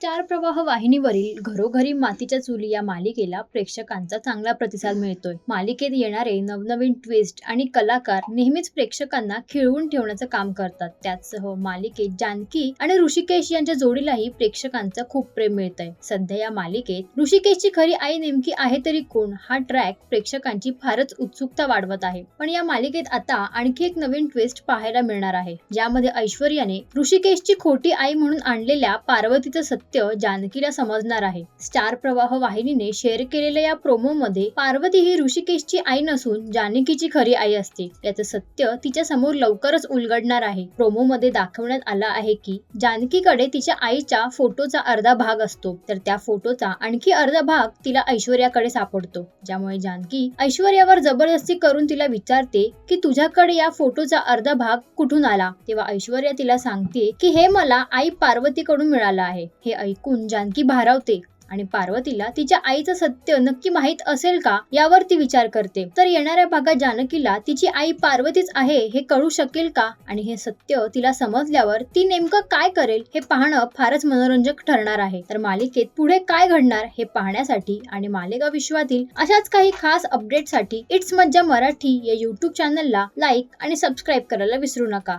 Star प्रवाह वाहिनीवरील घरोघरी मातीच्या चुली या मालिकेला प्रेक्षकांचा चांगला प्रतिसाद मिळतोय. मालिकेत येणारे नवनवीन ट्विस्ट आणि कलाकार नेहमीच प्रेक्षकांना खिळवून ठेवण्याचं काम करतात. त्याचसह मालिकेत जानकी आणि ऋषिकेश यांच्या जोडीलाही प्रेक्षकांचं खूप प्रेम मिळतंय. सध्या या मालिकेत ऋषिकेशची खरी आई नेमकी आहे तरी कोण? हा ट्रॅक प्रेक्षकांची फारच उत्सुकता वाढवत आहे. पण या मालिकेत आता आणखी एक नवीन ट्विस्ट पाहायला मिळणार आहे. ज्यामध्ये ऐश्वर्याने ऋषिकेशची खोटी आई म्हणून आणलेल्या पार्वतीचं सत्य सत्य जानकीला समजणार आहे. स्टार प्रवाह वाहिनीने शेअर केलेल्या या प्रोमोमध्ये पार्वती ही ऋषिकेशची आई नसून जानकीची खरी आई असते. याचं सत्य तिच्या समोर लवकरच उलगडणार आहे. प्रोमो मध्ये दाखवण्यात आलं आहे की जानकीकडे तिच्या आईच्या फोटोचा अर्धा भाग असतो. तर त्या फोटोचा आणखी अर्धा भाग तिला ऐश्वर्याकडे सापडतो. ज्यामुळे जानकी ऐश्वर्यावर जबरदस्ती करून तिला विचारते की तुझ्याकडे या फोटोचा अर्धा भाग कुठून आला? तेव्हा ऐश्वर्या तिला सांगते की हे मला आई पार्वतीकडून मिळालं आहे. हे ऐकून जानकी भारावते आणि पार्वतीला तिच्या आईचं सत्य नक्की माहीत असेल का यावर ती विचार करते. तर येणाऱ्या भागात जानकीला तिची आई पार्वतीच आहे हे कळू शकेल का? आणि हे सत्य तिला समजल्यावर ती नेमकं काय करेल हे पाहणं फारच मनोरंजक ठरणार आहे. तर मालिकेत पुढे काय घडणार हे पाहण्यासाठी आणि मालेगाव विश्वातील अशाच काही खास अपडेटसाठी इट्स मज्जा मराठी या युट्यूब चॅनलला लाईक आणि सबस्क्राईब करायला विसरू नका.